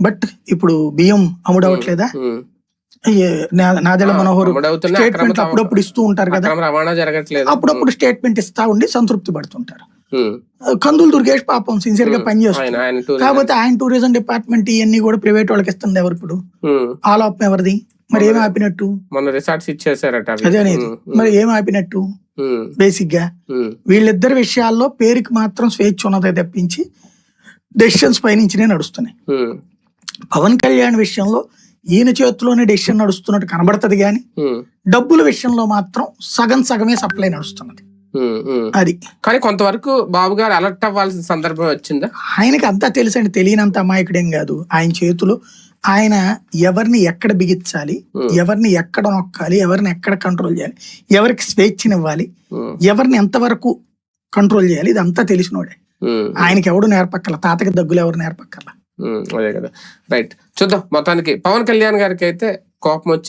But ఇప్పుడు బియ్యం అమ్ముడవట్లేదా? ఉమ్. ఏ, నా- నాదెళ్ళ ఆ, మనోహర్ స్టేట్మెంట్ అప్పుడప్పుడు ఇస్తూ ఉంటారు కదా? అక్రమ రవాణా జరగట్లేదు. అప్పుడప్పుడు స్టేట్మెంట్ ఇస్తా ఉండి సంతృప్తి పడుతుంటారు. కందులు దుర్గేష్ పాపం సిన్సియర్గా టూరిజం కాకపోతే ఆయన టూరిజం డిపార్ట్మెంట్ ఇవన్నీ కూడా ప్రైవేట్ వాళ్ళకి ఇస్తుంది ఎవరు ఇప్పుడు? ఉమ్, ఆల్ ఆఫ్ ఎవరిది? మరి ఏం ఆపినట్టు? మొన్న రిసార్ట్స్ ఇచ్చేసారట. అదే మరి ఏం ఆపినట్టు? బేసిక్గా. వీళ్ళిద్దరి విషయాల్లో పేరుకి మాత్రం స్వేచ్ఛ ఉన్నదే తప్పించి డెసిషన్స్ పైనుంచినే నడుస్తున్నాయి. పవన్ కళ్యాణ్ విషయంలో ఈయన చేతిలోనే డెసిషన్ నడుస్తున్నట్టు కనబడుతుంది కానీ డబ్బుల విషయంలో మాత్రం సగం సగమే సప్లై నడుస్తున్నది. అది. కానీ కొంతవరకు బాబు గారు అలర్ట్ అవ్వాల్సిన సందర్భం వచ్చిందా? ఆయనకి అంతా తెలుసండి తెలియనంత అమాయకుడేం కాదు. ఆయన చేతిలో ఆయన ఎవరిని ఎక్కడ బిగించాలి. ఎవరిని ఎక్కడ నొక్కాలి ఎవరిని ఎక్కడ కంట్రోల్ చేయాలి ఎవరికి స్వేచ్ఛనివ్వాలి ఎవరిని ఎంతవరకు కంట్రోల్ చేయాలి ఇదంతా తెలిసినోడే. ఆయనకి ఎవడు నేర్పక్కల తాతకి దగ్గులు ఎవరు నేర్పక్కల ఉమ్, అదే కదా. రైట్ చూద్దాం. మొత్తానికి పవన్ కళ్యాణ్ గారికి అయితే కోపం వచ్చి